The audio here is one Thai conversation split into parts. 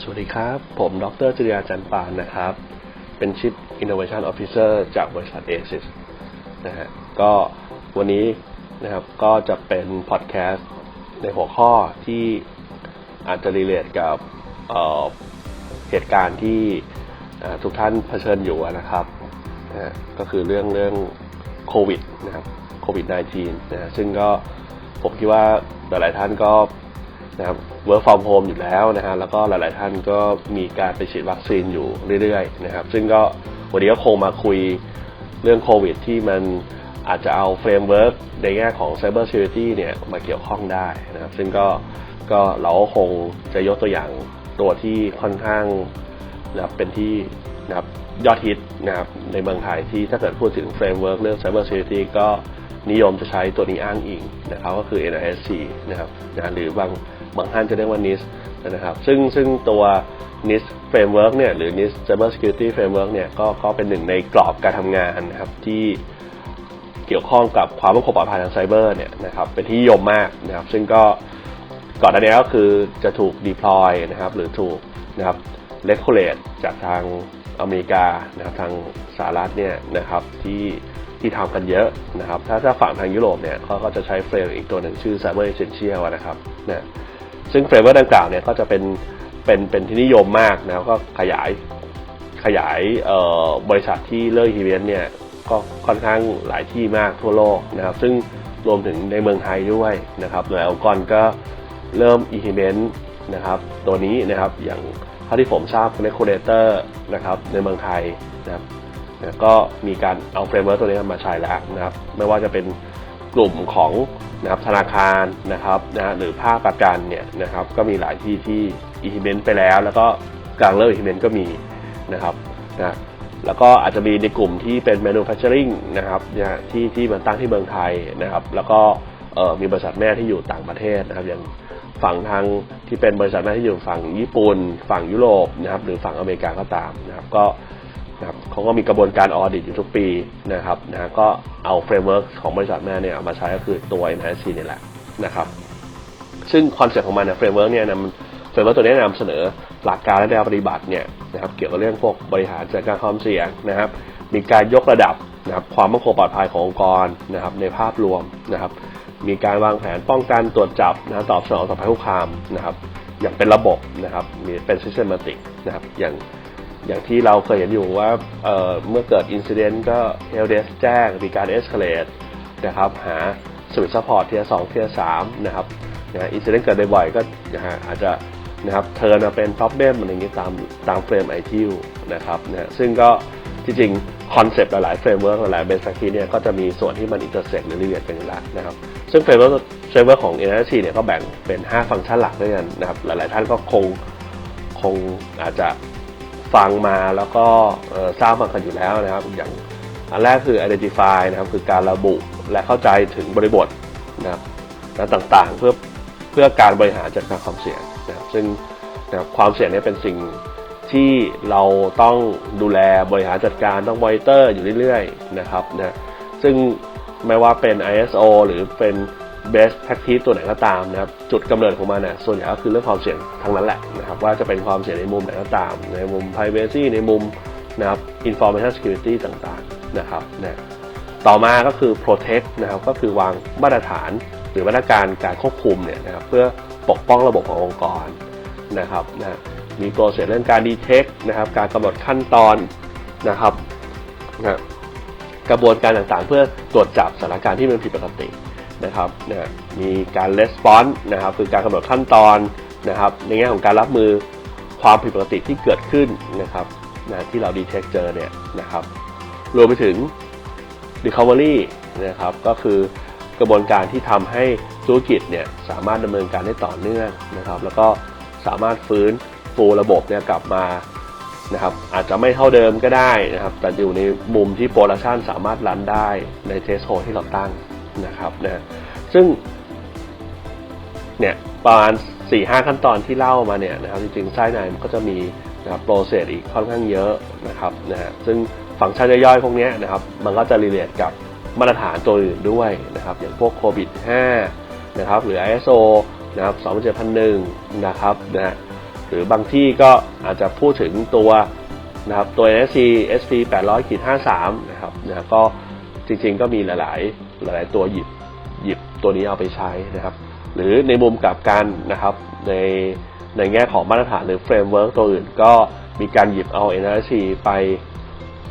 สวัสดีครับ ผม ดรจริยาจันปานนะครับ เป็น Chief Innovation Officer จากบริษัท ASIS นะฮะก็วันนี้นะครับก็จะเป็นพอดแคสต์ในหัวข้อที่อาจจะรีเลทกับเเหตุการณ์ที่ทุกท่านเผชิญอยู่นะครับนะฮะก็คือเรื่องเรื่องโควิดนะครับโควิด -19 นะฮะซึ่งก็ผมคิดว่าหลายๆท่านก็ นะครับ work from home อยู่แล้วนะฮะแล้วก็หลาย ๆ ท่านก็มีการไปฉีดวัคซีนอยู่เรื่อย ๆ นะครับ ซึ่งก็วันนี้ก็คงมาคุยเรื่องโควิด ที่มันอาจจะเอาเฟรมเวิร์กในแง่ของ Cyber Security เนี่ยมาเกี่ยวข้องได้นะครับ ซึ่งก็ก็เราก็คงจะยกตัวอย่างตัวที่ค่อนข้างนะครับเป็นที่นะครับยอดฮิตนะครับในเมืองไทยที่ถ้าเกิดพูดถึงเฟรมเวิร์กเรื่อง Cyber Security ก็นิยมจะใช้ตัวนี้อ้างอิงนะครับก็คือ NIST นะครับนะหรือบาง บางท่านจะเรียกว่า NIST นะครับซึ่งซึ่งตัว NIST Framework เนี่ยหรือ NIST Cyber Security Framework เนี่ยก็ก็เป็นหนึ่งในกรอบการทำงานนะครับที่เกี่ยวข้องกับความมั่นคงปลอดภัยทางไซเบอร์เนี่ยนะครับเป็นที่นิยมมากนะครับซึ่งก็ก่อนหน้านี้ก็คือจะถูก deploy นะครับหรือถูกนะครับ regulate จากทางอเมริกานะครับทางสหรัฐเนี่ยนะครับที่ที่ทำกันเยอะนะครับ ถ้าถ้าฝั่งทางยุโรปเนี่ยเขาก็จะใช้เฟรมอีกตัวหนึ่งชื่อ Cyber Essential นะครับนะ ซึ่งเฟรเวิร์ดังกล่าวเนี่ยก็จะเป็นเป็นเป็นที่นิยมมากนะครับก็ขยายขยายบริษัทที่เลิกอีเวนต์เนี่ยก็ค่อนข้างหลายที่มากทั่วโลกนะครับ ซึ่งรวมถึงในเมืองไทยด้วยนะครับหลายองค์กรก็เริ่ม implement นะครับตัวนี้นะครับอย่างเท่าที่ผมทราบ Calculator นะครับในเมืองไทยนะครับก็มีการเอาเฟรมเวิร์กตัวนี้มาใช้แล้วนะครับ ไม่ว่าจะเป็นกลุ่มของ นะครับธนาคารนะครับนะหรือภาคประกันเนี่ยนะครับก็มีหลายที่ที่ implement ไปแล้ว แล้วก็กลางเลิก implement ก็มีนะครับนะแล้วก็อาจจะมีในกลุ่มที่เป็น manufacturing นะครับนะที่ที่มันตั้งที่เมืองไทยนะครับ แล้วก็มีบริษัทแม่ที่อยู่ต่างประเทศนะครับอย่างฝั่งทางที่เป็นบริษัทแม่ที่อยู่ฝั่งญี่ปุ่น ฝั่งยุโรปนะครับหรือฝั่งอเมริกาก็ตามนะครับก็ นะครับเขาก็มีกระบวนการออดิตอยู่ทุกปีนะครับนะก็เอาเฟรมเวิร์กของบริษัทแม่เนี่ยเอามาใช้ก็คือตัว NIST นี่แหละนะครับซึ่งคอนเซ็ปต์ของมันเนี่ยเฟรมเวิร์กเนี่ยนำเฟรมเวิร์กตัวนี้นำเสนอหลักการและแนวปฏิบัติเนี่ยนะครับเกี่ยวกับเรื่องพวกบริหารจัดการความเสี่ยงนะครับ มีการยกระดับนะครับความมั่นคงปลอดภัยขององค์กรนะครับในภาพรวมนะครับมีการวางแผนป้องกันตรวจจับนะตอบสนองต่อภัยคุกคามนะครับอย่างเป็นระบบนะครับมีเป็น systematic นะครับอย่าง อย่างที่เราเคยเห็นอยู่ว่าเเมื่อเกิดอินซิเดนต์ก็ help desk แจ้งมีการ escalate นะครับหา switch support เทียร์สองเทียร์สามนะครับนะอินซิเดนต์เกิดบ่อยๆก็นะฮะอาจจะนะครับเทิร์นมาเป็น problem อะไรอย่างนี้ตามตามเฟรม ITIL นะครับนะซึ่งก็ที่จริงคอนเซปต์หลายๆเฟรมเวิร์กหลายๆเบส practice เนี่ยก็จะมีส่วนที่มันอินเตอร์เซ็กหรือรีเลทกันอยู่แล้วนะครับซึ่งเฟรมเวิร์กเฟรมเวิร์กของ NIST เนี่ยก็แบ่งเป็น 5 ฟังก์ชันหลักด้วยกันนะครับหลายๆท่านก็คงคงอาจจะ ฟังมาแล้วก็ทราบมากันอยู่แล้วนะครับ อย่างอันแรกคือ identify นะครับคือการระบุและเข้าใจถึงบริบทนะครับและต่างๆ เพื่อเพื่อการบริหารจัดการความเสี่ยงนะครับซึ่งนะครับความเสี่ยงนี้เป็นสิ่งที่เราต้องดูแลบริหารจัดการต้องมอนิเตอร์อยู่เรื่อยๆนะครับนะซึ่งไม่ว่าเป็น ISO หรือเป็น best practice ตัวไหนก็ตามนะครับจุดกำเนิดของมันเนี่ยส่วนใหญ่ก็คือเรื่องความเสี่ยงทั้งนั้นแหละนะครับว่าจะเป็นความเสี่ยงในมุมไหนก็ตาม ในมุม privacy ในมุมนะครับ information security ต่างๆนะครับนะต่อมาก็คือ protect นะครับก็คือวางมาตรฐานหรือมาตรการการควบคุมเนี่ยนะครับเพื่อปกป้องระบบขององค์กรนะครับนะมีโปรเซสเรื่องการ detect นะครับการกำหนดขั้นตอนนะครับนะกระบวนการต่างๆ เพื่อตรวจจับสถานการณ์ที่มันผิดปกติ นะครับนะมีการ response นะครับคือการกำหนดขั้นตอนนะครับ ในแง่ของการรับมือความผิดปกติที่เกิดขึ้นนะครับนะที่เรา detect เจอเนี่ยนะครับ รวมไปถึง recovery นะครับก็คือกระบวนการที่ทำให้ธุรกิจเนี่ยสามารถดำเนินการได้ต่อเนื่องนะครับ แล้วก็สามารถฟื้นฟูระบบเนี่ยกลับมานะครับอาจจะไม่เท่าเดิมก็ได้นะครับ แต่อยู่ในมุมที่โปรดักชันสามารถรันได้ในเทสโ d ที่เราตั้ง นะครับนะซึ่งเนี่ยประมาณ4ี่ห้าขั้นตอนที่เล่ามาเนี่ยนะครับจริงๆไส้ในมันก็จะมีนะครับโปรเซสอีกค่อนข้างเยอะนะครับนะฮะซึ่งฟังก์ชันย่อยๆพวกนี้นะครับมันก็จะรีเลทกับมาตรฐานตัวอื่นด้วยนะครับอย่างพวกโควิด5นะครับหรือ ISO นะครับ27001นะครับนะหรือบางที่ก็อาจจะพูดถึงตัวนะครับตัว NSC SP 800ขีด53นะครับนะก็จริงๆก็มีหลายๆ หลายๆตัวหยิบหยิบตัวนี้เอาไปใช้นะครับ หรือในมุมกลับกันนะครับ ในในแง่ของมาตรฐานหรือเฟรมเวิร์กตัวอื่นก็มีการหยิบเอา NRC ไป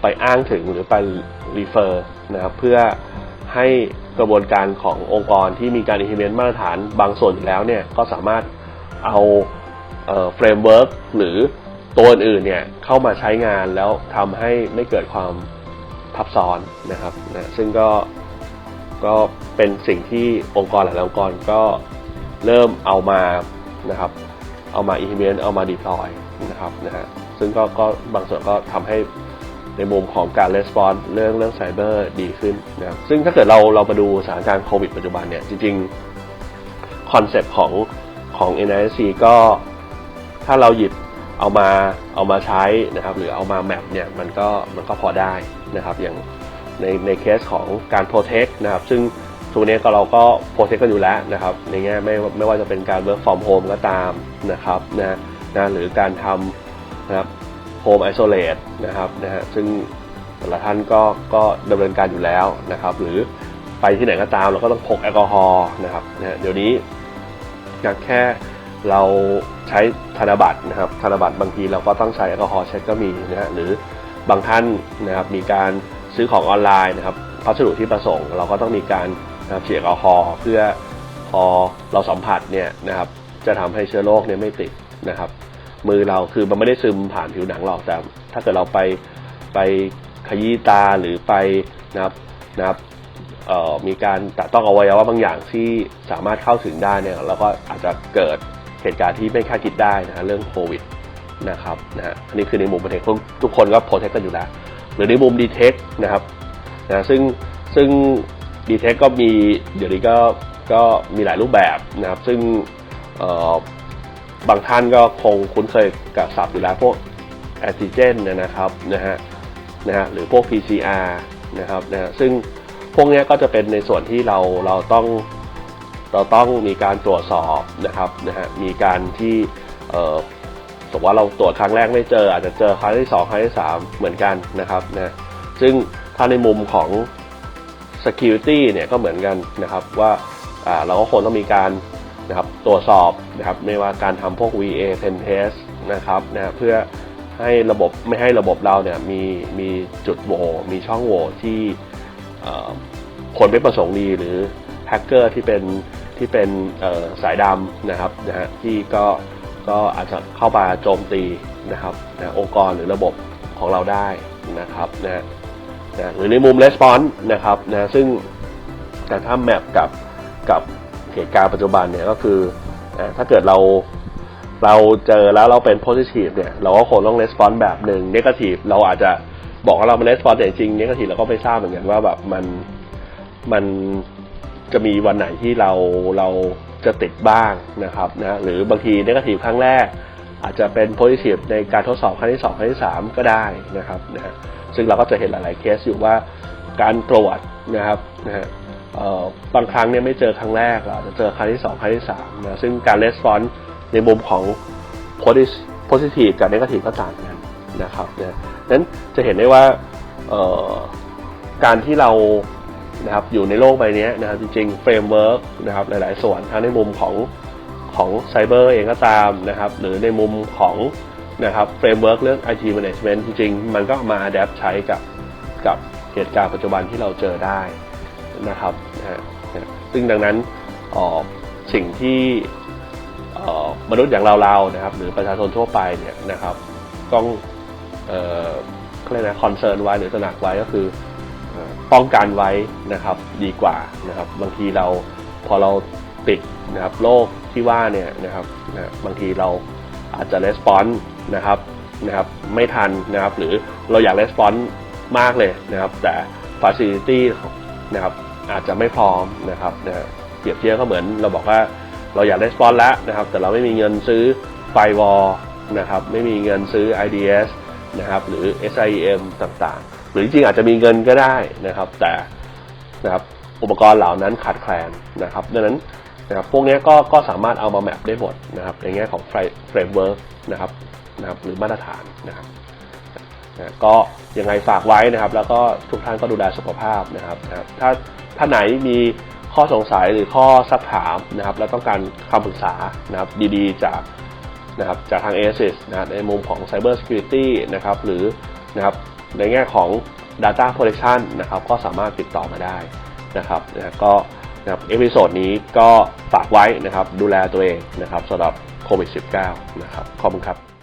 ไปอ้างถึงหรือไปรีเฟอร์นะครับเพื่อให้กระบวนการขององค์กรที่มีการ implement มาตรฐานบางส่วนอยู่แล้วเนี่ยก็สามารถเอาเฟรมเวิร์กหรือตัวอื่นๆเนี่ยเข้ามาใช้งานแล้วทำให้ไม่เกิดความทับซ้อนนะครับนะซึ่งก็ ก็เป็นสิ่งที่องค์กรหลายองค์กรก็เริ่มเอามานะครับเอามา implement เอามา deploy นะครับนะฮะซึ่งก็ก็บางส่วนก็ทำให้ในมุมของการ response เรื่องเรื่องไซเบอร์ดีขึ้นนะครับซึ่งถ้าเกิดเราเรามาดูสถานการณ์โควิดปัจจุบันเนี่ยจริงๆคอนเซปต์ของของ NIC ก็ถ้าเราหยิบเอามาเอามาใช้นะครับหรือเอามาแมปเนี่ยมันก็มันก็พอได้นะครับอย่าง ในในเคสของการ protect นะครับซึ่งทุกนี้ก็เราก็ protect กันอยู่แล้วนะครับในแง่ไม่ไม่ว่าจะเป็นการ work from home ก็ตามนะครับนะนะหรือการทำนะครับ home isolate นะครับนะฮะซึ่งแต่ละท่านก็ก็ดำเนินการอยู่แล้วนะครับ หรือไปที่ไหนก็ตามเราก็ต้องพกแอลกอฮอล์นะครับนะเดี๋ยวนี้อยางแค่เราใช้ธนบัตรนะครับธนบัตรบางทีเราก็ต้องใช้แอลกอฮอล์เช็ดก็มีนะฮะหรือบางท่านนะครับมีการ ซื้อของออนไลน์นะครับพัสดุที่ประสงค์เราก็ต้องมีการนะครับฉีดแอลกอฮอล์เพื่อพอเราสัมผัสเนี่ยนะครับจะทำให้เชื้อโรคเนี่ยไม่ติดนะครับ มือเราคือมันไม่ได้ซึมผ่านผิวหนังหรอกแต่ ถ้าเกิดเราไปไปขยี้ตาหรือไปนะครับนะครับมีการแตะต้องอวัยวะบางอย่างที่สามารถเข้าถึงได้เนี่ยเราก็อาจจะเกิดเหตุการณ์ที่ไม่คาดคิดได้นะฮะเรื่องโควิดนะครับนะฮะอันนี้คือในมุมประเทศทุกคนก็โปรเทคกันอยู่แล้ว หรือในมุมดีเทคนะครับนะซึ่งซึ่งดีเทคก็มีเดี๋ยวนี้ก็ก็มีหลายรูปแบบนะครับ ซึ่งบางท่านก็คงคุ้นเคยกับศัพท์อยู่แล้วพวกแอนติเจนนะครับนะฮะนะฮะหรือพวก PCR นะครับนะฮะซึ่งพวกนี้ก็จะเป็นในส่วนที่เราเราต้องเราต้องมีการตรวจสอบนะครับนะฮะมีการที่ เอ่ว่าเราตรวจครั้งแรกไม่เจอ อาจจะเจอครั้งที่สองครั้งที่สามเหมือนกันนะครับนะซึ่งถ้าในมุมของ security เนี่ยก็เหมือนกันนะครับว่าเราก็คงต้องมีการนะครับตรวจสอบนะครับไม่ว่าการทำพวก VA pen test นะครับนะเพื่อให้ระบบไม่ให้ระบบเราเนี่ยมีมีจุดโหว่มีช่องโหว่ที่คนไม่ประสงค์ดีหรือแฮกเกอร์ที่เป็นที่เป็นสายดำนะครับนะฮะที่ก็ ก็อาจจะเข้ามาโจมตีนะครับนะองค์กรหรือระบบของเราได้นะครับนะนะหรือในมุม response นะครับนะซึ่งการทำแมปกับกับเหตุการณ์ปัจจุบันเนี่ยก็คือนะถ้าเกิดเราเราเจอแล้วเราเป็น positive เนี่ยเราก็คงต้อง response แบบหนึ่ง negative เราอาจจะบอกว่าเราเป็น response แต่จริง negative เราก็ไม่ทราบเหมือนกันว่าแบบมันมันจะมีวันไหนที่เราเรา จะติดบ้างนะครับนะหรือบางที negative ครั้งแรก อาจจะเป็น positive ในการทดสอบครั้งที่สองครั้งที่สามก็ได้นะครับนะฮะซึ่งเราก็จะเห็นหลาย ๆ เคสอยู่ว่าการตรวจนะครับนะฮะเอ่อบางครั้งเนี่ยไม่เจอครั้งแรกเราอาจจะเจอครั้งที่สองครั้งที่สามนะซึ่งการ response ในมุมของ posi- positive กับ negative ก็ต่างกันนะครับนะนั้นจะเห็นได้ว่าเอ่อการที่เรา นะครับอยู่ในโลกใบนี้นะครับจริงๆเฟรมเวิร์กนะครับหลายๆ ส่วนทั้งในมุมของของไซเบอร์เองก็ตามนะครับหรือในมุมของนะครับเฟรมเวิร์กเรื่อง IT Management จริงๆ มันก็มาอัดแอปใช้กับกับเหตุการณ์ปัจจุบันที่เราเจอได้นะครับนะฮะนะซึ่งดังนั้นออสิ่งที่มนุษย์อย่างเราๆนะครับหรือประชาชนทั่วไปเนี่ยนะครับต้องเอ่อเขาเรียกนะคอนเซิร์นไว้หรือตระหนักไว้ก็คือ ป้องกันไว้นะครับดีกว่านะครับ บางทีเราพอเราติดนะครับโรคที่ว่าเนี่ยนะครับนะบางทีเราอาจจะレスปอนส์นะครับนะครับไม่ทันนะครับ หรือเราอยากレスปอนส์มากเลยนะครับ แต่ฟ a ซิลิตี้นะครับอาจจะไม่พร้อมนะครับนะเปรียบเทียบก็เหมือนเราบอกว่าเราอยากレスปอนส์แล้วนะครับ แต่เราไม่มีเงินซื้อไฟวอลนะครับ ไม่มีเงินซื้อ IDS นะครับหรือ SIEM ต่างๆ หรือจริงอาจจะมีเงินก็ได้นะครับ แต่นะครับอุปกรณ์เหล่านั้นขาดแคลนนะครับดังนั้นนะครับพวกนี้ก็ก็สามารถเอามาแมปได้หมดนะครับในแง่ของเฟรมเวิร์กนะครับนะครับหรือมาตรฐานนะครับนะก็ยังไงฝากไว้นะครับ แล้วก็ทุกท่านก็ดูแลสุขภาพนะครับนะครับถ้าถ้าไหนมีข้อสงสัยหรือข้อสักถามนะครับ แล้วต้องการคำปรึกษานะครับดีๆ จากนะครับจากทาง ASIS นะครับในมุมของ Cyber Security นะครับหรือนะครับ ในแง่ของ Data Protection นะครับก็สามารถติดต่อมาได้นะครับนะก็นะครับเอพิโซดนี้ก็ฝากไว้นะครับดูแลตัวเองนะครับสำหรับโควิด -19 นะครับขอบคุณครับ